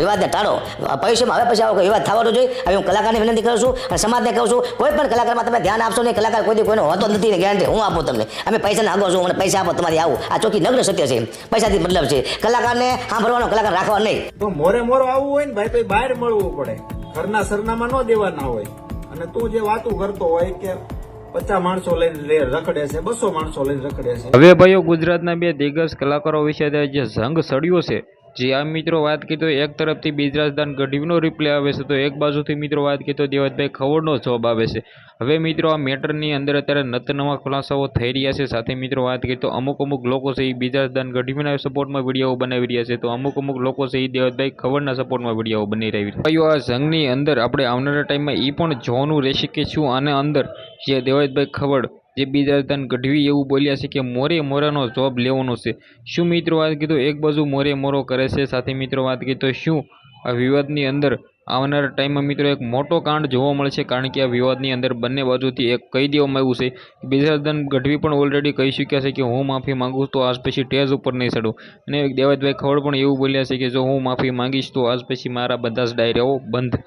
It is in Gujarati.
વિવાદને ટાળો. ભવિષ્યમાં હવે પછી આવો કોઈ વિવાદ થવાનો જોઈએ. હવે હું કલાકારને વિનંતી કરું છું અને સમાજને કહું છું કોઈ પણ કલાકારમાં તમે ધ્યાન આપશો નહીં કલાકાર કોઈ દી કોઈનો હોતો નથી ને ગેરંટી હું આપું તમને. અમે પૈસાને આગો છું મને પૈસા આપો તમારી આવું. આ ચોખ્ખી નગ્ન સત્ય છે પૈસાથી મતલબ છે. કલાકારને સાંભળવાનો કલાકાર રાખવા નહીં. તો મોરે મોરો આવવું હોય ને ભાઈ ભાઈ બહાર મળવું પડે. ઘરના સરનામા ન દેવાના હોય. અને તું જે વાતું કરતો હોય કે પચાસ માણસો લઈને રખડે છે બસો માણસો લઈને રખડે છે. હવે ભાઈઓ ગુજરાતના બે દિગ્ગજ કલાકારો વિશે જે સંઘ સડ્યો છે જે, આ મિત્રો વાત કરી એક તરફથી બીજરાજદાન ગઢવીનો રિપ્લે આવે છે, તો એક બાજુથી મિત્રો વાત કરી તો દેવતભાઈ ખવડનો જવાબ આવે છે. હવે મિત્રો આ મેટરની અંદર અત્યારે નતનવા ખુલાસાઓ થઈ રહ્યા છે, સાથે મિત્રો વાત કરી તો અમુક અમુક લોકો છે એ બીજરાજદાન ગઢવીના સપોર્ટમાં વીડિયો બનાવી રહ્યા છે, તો અમુક અમુક લોકો છે એ દેવતભાઈ ખવડના સપોર્ટમાં વીડિયો બનાવી રહ્યા છે. ભાઈઓ, આ ઝંગની અંદર આપણે આવનારા ટાઈમમાં એ પણ જોવાનું રહેશે કે શું આના અંદર જે દેવતભાઈ ખવડ જે બીજાદાન ગઢવી એવું બોલ્યા છે કે મોરે મોરાનો જોબ લેવાનો છે. શું મિત્રો વાત કીધું? એક બાજુ મોરે મોરો કરે છે, સાથે મિત્રો વાત કીધું શું? આ વિવાદની અંદર આવનારા ટાઈમમાં મિત્રો એક મોટો કાંડ જોવા મળશે કારણ કે આ વિવાદની અંદર બંને બાજુથી એક કહી દેવામાં આવ્યું છે. બીજાદાન ગઢવી પણ ઓલરેડી કહી ચૂક્યા છે કે હું માફી માંગુ તો આજ પછી ટેજ ઉપર નહીં ચડું. અને દેવતભાઈ ખવડ પણ એવું બોલ્યા છે કે જો હું માફી માંગીશ તો આજ પછી મારા બધા જ ડાયરાઓ બંધ.